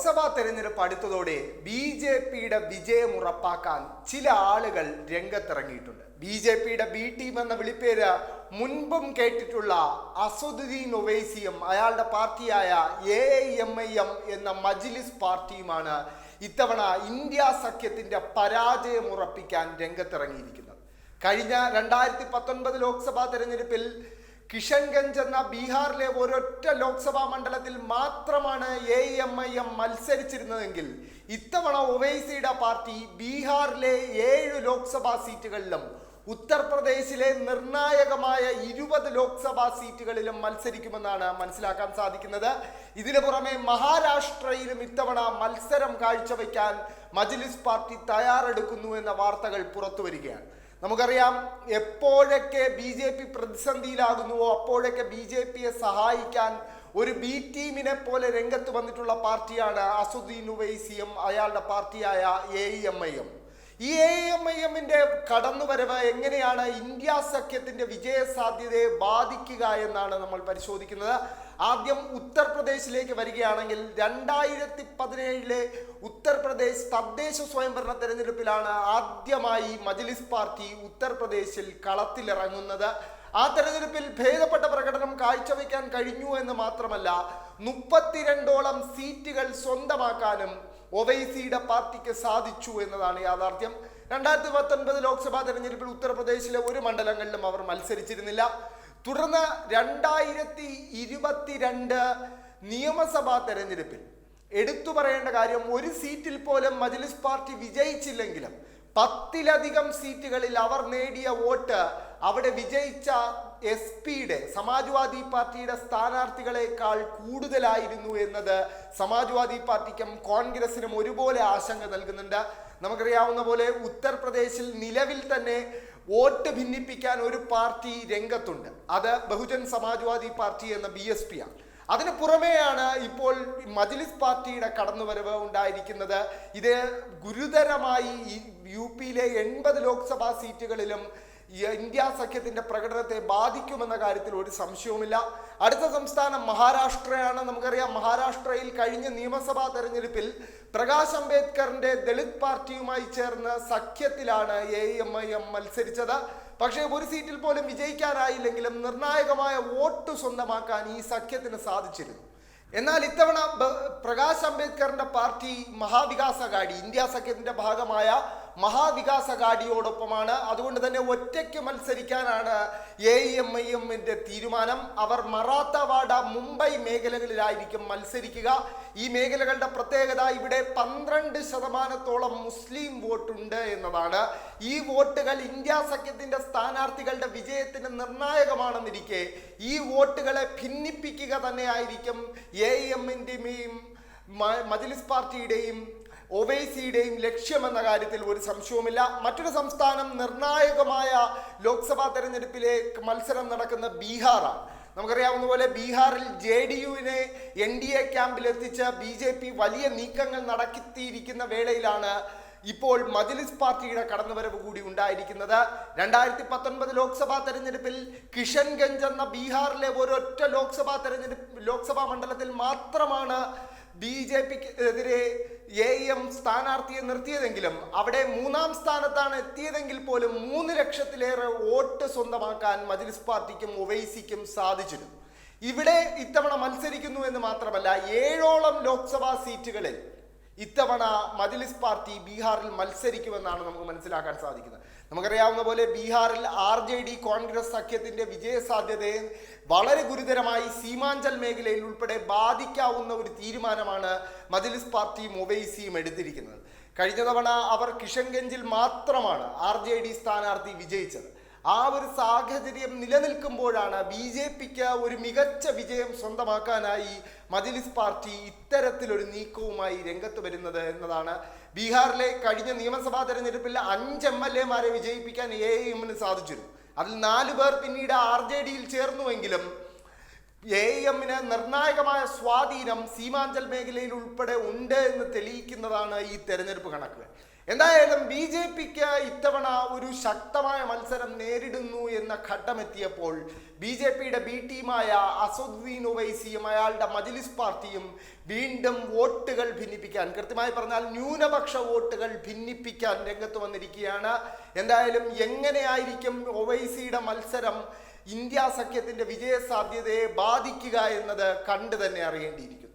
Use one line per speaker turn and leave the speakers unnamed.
ലോക്സഭാ തെരഞ്ഞെടുപ്പ് അടുത്തതോടെ B J പിയുടെ വിജയം ഉറപ്പാക്കാൻ ചില ആളുകൾ രംഗത്തിറങ്ങിയിട്ടുണ്ട്. ബി ജെ പിയുടെ ബി ടീം എന്ന വിളിപ്പേര് മുൻപും കേട്ടിട്ടുള്ള അസുദ്ദീൻ ഒവൈസിയും അയാളുടെ പാർട്ടിയായ എ എം ഐ എം എന്ന മജ്ലിസ് പാർട്ടിയുമാണ് ഇത്തവണ ഇന്ത്യ സഖ്യത്തിന്റെ പരാജയം ഉറപ്പിക്കാൻ രംഗത്തിറങ്ങിയിരിക്കുന്നത്. കഴിഞ്ഞ രണ്ടായിരത്തി പത്തൊൻപത് ലോക്സഭാ തെരഞ്ഞെടുപ്പിൽ കിഷൻഗഞ്ച് എന്ന ബീഹാറിലെ ഒരൊറ്റ ലോക്സഭാ മണ്ഡലത്തിൽ മാത്രമാണ് എ എം ഐ എം മത്സരിച്ചിരുന്നതെങ്കിൽ ഇത്തവണ ഒവൈസിയുടെ പാർട്ടി ബീഹാറിലെ ഏഴ് ലോക്സഭാ സീറ്റുകളിലും ഉത്തർപ്രദേശിലെ നിർണായകമായ ഇരുപത് ലോക്സഭാ സീറ്റുകളിലും മത്സരിക്കുമെന്നാണ് മനസ്സിലാക്കാൻ സാധിക്കുന്നത്. ഇതിനു പുറമെ മഹാരാഷ്ട്രയിലും ഇത്തവണ മത്സരം കാഴ്ചവെക്കാൻ മജ്ലിസ് പാർട്ടി തയ്യാറെടുക്കുന്നു എന്ന വാർത്തകൾ പുറത്തു വരികയാണ് നമുക്കറിയാം എപ്പോഴൊക്കെ ബി ജെ പി പ്രതിസന്ധിയിലാകുന്നുവോ അപ്പോഴൊക്കെ ബി ജെ പിയെ സഹായിക്കാൻ ഒരു ബി ടീമിനെ പോലെ രംഗത്ത് വന്നിട്ടുള്ള പാർട്ടിയാണ് അസുദ്ദീൻ ഉവൈസിയും അയാളുടെ പാർട്ടിയായ A I M I M ഈ എ എം ഐ എമ്മിന്റെ കടന്നുവരവ് എങ്ങനെയാണ് ഇന്ത്യ സഖ്യത്തിന്റെ വിജയ സാധ്യതയെ ബാധിക്കുക എന്നാണ് നമ്മൾ പരിശോധിക്കുന്നത്. ആദ്യം ഉത്തർപ്രദേശിലേക്ക് വരികയാണെങ്കിൽ രണ്ടായിരത്തി പതിനേഴിലെ ഉത്തർപ്രദേശ് തദ്ദേശ സ്വയംഭരണ തെരഞ്ഞെടുപ്പിലാണ് ആദ്യമായി മജ്ലിസ് പാർട്ടി ഉത്തർപ്രദേശിൽ കളത്തിലിറങ്ങുന്നത്. ആ തെരഞ്ഞെടുപ്പിൽ ഭേദപ്പെട്ട പ്രകടനം കാഴ്ചവെക്കാൻ കഴിഞ്ഞു എന്ന് മാത്രമല്ല മുപ്പത്തിരണ്ടോളം സീറ്റുകൾ സ്വന്തമാക്കാനും ഒവൈസിയുടെ പാർട്ടിക്ക് സാധിച്ചു എന്നതാണ് യാഥാർത്ഥ്യം. രണ്ടായിരത്തി പത്തൊൻപത് ലോക്സഭാ തെരഞ്ഞെടുപ്പിൽ ഉത്തർപ്രദേശിലെ ഒരു മണ്ഡലങ്ങളിലും അവർ മത്സരിച്ചിരുന്നില്ല. തുടർന്ന് രണ്ടായിരത്തി ഇരുപത്തിരണ്ട് നിയമസഭാ തെരഞ്ഞെടുപ്പിൽ എടുത്തു പറയേണ്ട കാര്യം ഒരു സീറ്റിൽ പോലും മജ്ലിസ് പാർട്ടി വിജയിച്ചില്ലെങ്കിലും പത്തിലധികം സീറ്റുകളിൽ അവർ നേടിയ വോട്ട് അവിടെ വിജയിച്ച എസ് പിയുടെ സമാജ്വാദി പാർട്ടിയുടെ സ്ഥാനാർത്ഥികളെക്കാൾ കൂടുതലായിരുന്നു എന്നത് സമാജ്വാദി പാർട്ടിക്കും കോൺഗ്രസിനും ഒരുപോലെ ആശങ്ക നൽകുന്നുണ്ട്. നമുക്കറിയാവുന്ന പോലെ ഉത്തർപ്രദേശിൽ നിലവിൽ തന്നെ വോട്ട് ഭിന്നിപ്പിക്കാൻ ഒരു പാർട്ടി രംഗത്തുണ്ട്. അത് ബഹുജൻ സമാജ്വാദി പാർട്ടി എന്ന ബി ആണ്. അതിന് പുറമെയാണ് ഇപ്പോൾ മജ്ലിസ് പാർട്ടിയുടെ കടന്നുവരവ് ഉണ്ടായിരിക്കുന്നത്. ഇത് ഗുരുതരമായി യു പിയിലെ എൺപത് ലോക്സഭാ സീറ്റുകളിലും ഇന്ത്യ സഖ്യത്തിന്റെ പ്രകടനത്തെ ബാധിക്കുമെന്ന കാര്യത്തിൽ ഒരു സംശയവുമില്ല. അടുത്ത സംസ്ഥാനം മഹാരാഷ്ട്രയാണ്. നമുക്കറിയാം മഹാരാഷ്ട്രയിൽ കഴിഞ്ഞ നിയമസഭാ തെരഞ്ഞെടുപ്പിൽ പ്രകാശ് അംബേദ്കറിന്റെ ദളിത് പാർട്ടിയുമായി ചേർന്ന് സഖ്യത്തിലാണ് എ എം ഐ എം മത്സരിച്ചത്. പക്ഷേ ഒരു സീറ്റിൽ പോലും വിജയിക്കാനായില്ലെങ്കിലും നിർണായകമായ വോട്ട് സ്വന്തമാക്കാൻ ഈ സഖ്യത്തിന് സാധിച്ചിരുന്നു. എന്നാൽ ഇത്തവണ പ്രകാശ് അംബേദ്കറിന്റെ പാർട്ടി മഹാവികാസ് അഘാടി ഇന്ത്യ സഖ്യത്തിന്റെ ഭാഗമായ മഹാവികാസ് ഗാഡിയോടൊപ്പമാണ് അതുകൊണ്ട് തന്നെ ഒറ്റയ്ക്ക് മത്സരിക്കാനാണ് എ എം ഐ എമ്മിന്റെ തീരുമാനം. അവർ മറാത്തവാഡ മുംബൈ മേഖലകളിലായിരിക്കും മത്സരിക്കുക. ഈ മേഖലകളുടെ പ്രത്യേകത ഇവിടെ പന്ത്രണ്ട് ശതമാനത്തോളം മുസ്ലിം വോട്ടുണ്ട് എന്നതാണ്. ഈ വോട്ടുകൾ ഇന്ത്യ സഖ്യത്തിന്റെ സ്ഥാനാർത്ഥികളുടെ വിജയത്തിന് നിർണായകമാണെന്നിരിക്കെ ഈ വോട്ടുകളെ ഭിന്നിപ്പിക്കുക തന്നെയായിരിക്കും എ എമ്മിന്റെയും മജ്ലിസ് പാർട്ടിയുടെയും ഒവൈസിയുടെയും ലക്ഷ്യമെന്ന കാര്യത്തിൽ ഒരു സംശയവുമില്ല. മറ്റൊരു സംസ്ഥാനം നിർണായകമായ ലോക്സഭാ തെരഞ്ഞെടുപ്പിലെ മത്സരം നടക്കുന്ന ബീഹാറാണ്. നമുക്കറിയാവുന്ന പോലെ ബീഹാറിൽ ജെ ഡി യുവിനെ എൻ ഡി എ ക്യാമ്പിൽ എത്തിച്ച ബി ജെ പി വലിയ നീക്കങ്ങൾ നടത്തിയിരിക്കുന്ന വേളയിലാണ് ഇപ്പോൾ മജ്ലിസ് പാർട്ടിയുടെ കടന്നുവരവ് കൂടി ഉണ്ടായിരിക്കുന്നത്. രണ്ടായിരത്തി പത്തൊൻപത് ലോക്സഭാ തെരഞ്ഞെടുപ്പിൽ കിഷൻഗഞ്ച് എന്ന ബീഹാറിലെ ഒരൊറ്റ ലോക്സഭാ തെരഞ്ഞെടുപ്പ് ലോക്സഭാ മണ്ഡലത്തിൽ മാത്രമാണ് ബി ജെ പിക്ക് എതിരെ എ എം സ്ഥാനാർത്ഥിയെ നിർത്തിയതെങ്കിലും അവിടെ മൂന്നാം സ്ഥാനത്താണ് എത്തിയതെങ്കിൽ പോലും മൂന്ന് ലക്ഷത്തിലേറെ വോട്ട് സ്വന്തമാക്കാൻ മജ്ലിസ് പാർട്ടിക്കും ഒവൈസിക്കും സാധിച്ചിരുന്നു. ഇവിടെ ഇത്തവണ മത്സരിക്കുന്നു എന്ന് മാത്രമല്ല ഏഴോളം ലോക്സഭാ സീറ്റുകളിൽ ഇത്തവണ മജ്ലിസ് പാർട്ടി ബീഹാറിൽ മത്സരിക്കുമെന്നാണ് നമുക്ക് മനസ്സിലാക്കാൻ സാധിക്കുന്നത്. നമുക്കറിയാവുന്ന പോലെ ബീഹാറിൽ ആർ ജെ ഡി കോൺഗ്രസ് സഖ്യത്തിന്റെ വിജയ സാധ്യതയെ വളരെ ഗുരുതരമായി സീമാഞ്ചൽ മേഖലയിൽ ഉൾപ്പെടെ ബാധിക്കാവുന്ന ഒരു തീരുമാനമാണ് മജ്ലിസ് പാർട്ടി ഒവൈസിയും എടുത്തിരിക്കുന്നത്. കഴിഞ്ഞ തവണ അവർ കിഷൻഗഞ്ചിൽ മാത്രമാണ് ആർ ജെ ഡി സ്ഥാനാർത്ഥി വിജയിച്ചത്. ആ ഒരു സാഹചര്യം നിലനിൽക്കുമ്പോഴാണ് ബി ജെ പിക്ക് ഒരു മികച്ച വിജയം സ്വന്തമാക്കാനായി മജ്ലിസ് പാർട്ടി ഇത്തരത്തിലൊരു നീക്കവുമായി രംഗത്ത് വരുന്നത് എന്നതാണ്. ബീഹാറിലെ കഴിഞ്ഞ നിയമസഭാ തെരഞ്ഞെടുപ്പിൽ അഞ്ച് എം എൽ എമാരെ വിജയിപ്പിക്കാൻ എ എമ്മിന് സാധിച്ചിരുന്നു. അതിൽ നാല് പേർ പിന്നീട് ആർ ജെ ഡിയിൽ ചേർന്നുവെങ്കിലും എ എമ്മിന് നിർണായകമായ സ്വാധീനം സീമാഞ്ചൽ മേഖലയിൽ ഉൾപ്പെടെ ഉണ്ട് എന്ന് തെളിയിക്കുന്നതാണ് ഈ തെരഞ്ഞെടുപ്പ് കണക്കുകൾ എന്തായാലും ബി ജെ പിക്ക് ഇത്തവണ ഒരു ശക്തമായ മത്സരം നേരിടുന്നു എന്ന ഘട്ടമെത്തിയപ്പോൾ ബി ജെ പിയുടെ ബി ടീമായ അസദുദ്ദീൻ ഒവൈസിയും അയാളുടെ മജിലിസ് പാർട്ടിയും വീണ്ടും വോട്ടുകൾ ഭിന്നിപ്പിക്കാൻ കൃത്യമായി പറഞ്ഞാൽ ന്യൂനപക്ഷ വോട്ടുകൾ ഭിന്നിപ്പിക്കാൻ രംഗത്ത് വന്നിരിക്കുകയാണ്. എന്തായാലും എങ്ങനെയായിരിക്കും ഒവൈസിയുടെ മത്സരം ഇന്ത്യ സഖ്യത്തിന്റെ വിജയ സാധ്യതയെ ബാധിക്കുക എന്നത് കണ്ടു തന്നെ അറിയേണ്ടിയിരിക്കുന്നു.